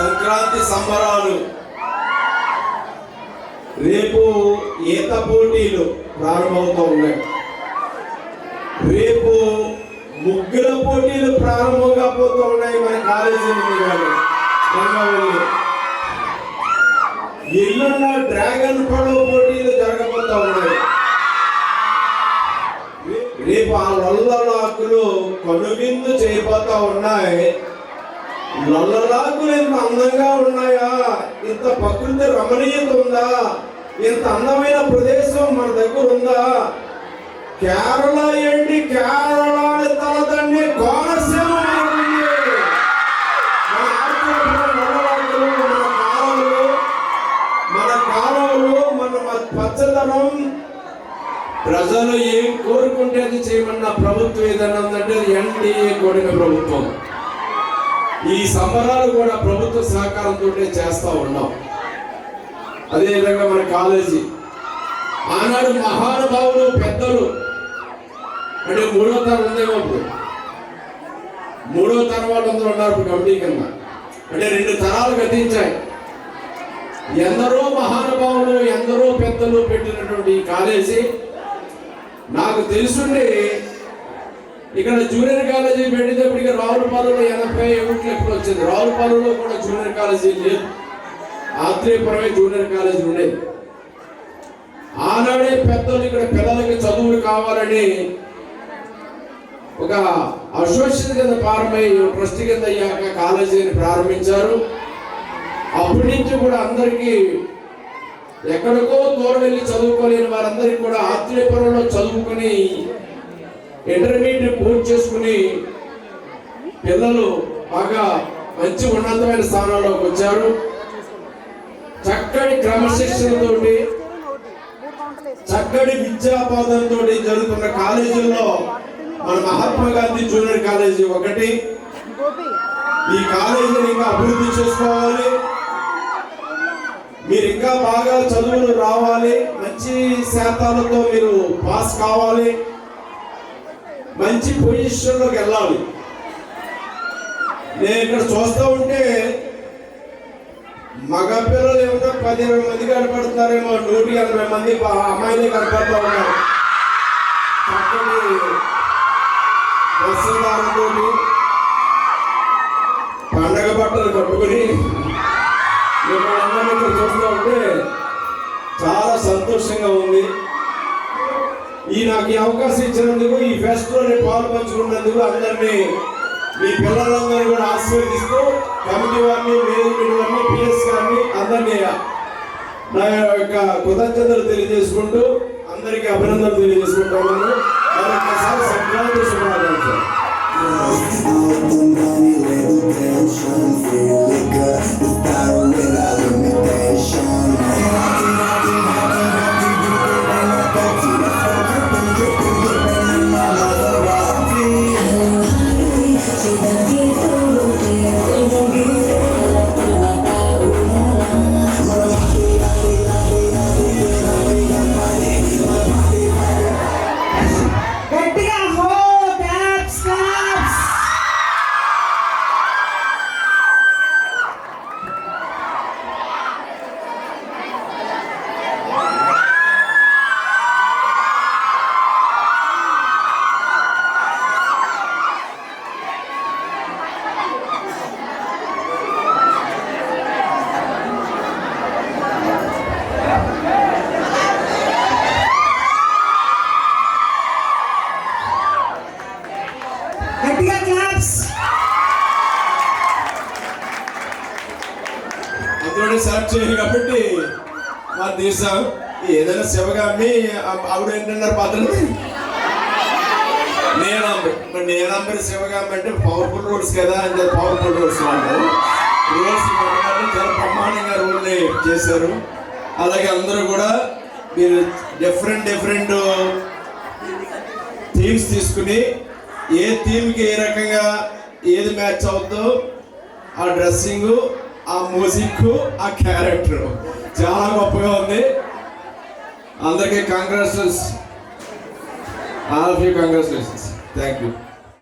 సంక్రాంతి సంబరాలు. రేపు ఈత పోటీలు ప్రారంభమవుతూ ఉన్నాయి. రేపు ముగ్గుల పోటీలు ప్రారంభంగా పోతూ ఉన్నాయి మన కాలేజీ నుండి కానీ రంగవల్లి ఎల్లున్న డ్రాగన్ పడవ పోటీలు జరగబోతూ ఉన్నాయి. రేపు ఆ లొల్లలాకులు కనువిందు చేయబోతా ఉన్నాయి. లొల్లలాకులు ఇంత అందంగా ఉన్నాయా? ఇంత ప్రకృతి రమణీయత ఉందా ఇంత అందమైన ప్రదేశం మన దగ్గర ఉందా? కేరళ ఏంటి? కేరళ తలదండి కోనసీమ మన కాలంలో మన పచ్చదనం ప్రజలు ఏం కోరుకుంటే అది చేయమన్న ప్రభుత్వం ఏదైనా ఉందంటే అది ఎన్డీఏ కూడిన ప్రభుత్వం. ఈ సంబరాలు కూడా ప్రభుత్వ సహకారంతో చేస్తూ ఉన్నాం. అదేవిధంగా మన కాలేజీ. ఆనాడు మహానుభావులు పెద్దలు. అంటే మూడో తరం ఉందేమో ఇప్పుడు? మూడో తరం వాళ్ళు అందరూ ఉన్నారు ఇప్పుడు కమిటీ కింద. అంటే రెండు తరాలు గతించాయి. ఎందరో మహానుభావులు ఎందరో పెద్దలు పెట్టినటువంటి ఈ కాలేజీ నాకు తెలుసుండి ఇక్కడ జూనియర్ కాలేజీ పెట్టేటప్పటికి రావులపాలెంలో ఎనభై ఒకటి ఎప్పుడు వచ్చింది. రావులపాలెంలో కూడా జూనియర్ కాలేజీ లేదు. ఆత్రేయపురమే జూనియర్ కాలేజీ ఉండేది ఆనాడే పెద్దలు ఇక్కడ పిల్లలకి చదువులు కావాలని ఒక అసోసియేషన్ కింద ప్రారంభమై ట్రస్ట్ కింద అయ్యాక కాలేజీని ప్రారంభించారు. అప్పటి నుంచి కూడా అందరికీ ఎక్కడికో దూరం వెళ్ళి చదువుకోలేని వారందరికీ కూడా ఆత్రేయపురంలో చదువుకుని ఇంటర్మీడియట్ పూర్తి చేసుకుని పిల్లలు బాగా మంచి ఉన్నతమైన స్థానంలోకి వచ్చారు. చక్కటి క్రమశిక్షణతోటి చక్కటి విద్యాపాదంతో జరుగుతున్న కాలేజీల్లో మన మహాత్మా గాంధీ జూనియర్ కాలేజీ ఒకటి. ఈ కాలేజీని ఇంకా అభివృద్ధి చేసుకోవాలి. మీరు ఇంకా బాగా చదువులు రావాలి. మంచి శాతాలతో మీరు పాస్ కావాలి. మంచి పొజిషన్లోకి వెళ్ళాలి. నేను ఇక్కడ చూస్తూ ఉంటే మగ పిల్లలు ఏమన్నా పది ఇరవై మంది కనపడుతున్నారేమో నూట ఎనభై మంది అమ్మాయిలే కనపడుతూ ఉన్నారు. వస్త్రధారంతో పండగ బట్టలు కట్టుకుని మిమ్మల్ని ఇక్కడ చూస్తూ ఉంటే చాలా సంతోషంగా ఉంది. ఈ నాకు ఈ అవకాశం ఇచ్చినందుకు ఫెస్ట్లోని నేను పాలు పంచుకున్నందుకు అందరినీ మీ పిల్లలందరినీ కూడా ఆశీర్వదిస్తూ కమిటీ వారిని మేనేజ్మెంట్ వారిని పిఎస్ గారిని అందరినీ నా యొక్క కృతజ్ఞతలు తెలియజేసుకుంటూ అందరికీ అభినందనలు తెలియజేసుకుంటాను మరొకసారి సంక్రాంతి శుభాకాంక్షలు. అందులోనే సెలెక్ట్ చేయాలి కాబట్టి మా దేశం ఏదైనా శివగామి ఆవిడ ఏంటన్నారు పాత్ర నేనాంబరి మరి శివగామి అంటే పవర్ఫుల్ రోడ్స్ కదా అని చెప్పి పవర్ఫుల్ రూల్స్ వాళ్ళు. రూల్స్ చాలా బ్రహ్మాండంగా రూల్ని చేశారు. అలాగే అందరూ కూడా మీరు డిఫరెంట్ డిఫరెంట్ థీమ్స్ తీసుకుని ఏ థీమ్కి ఏ రకంగా ఏది మ్యాచ్ అవుతుందో ఆ డ్రెస్సింగ్ ఆ మ్యూజిక్ ఆ క్యారెక్టర్. చాలా గొప్పగా ఉంది. అందరికీ congratulations all of you congratulations thank you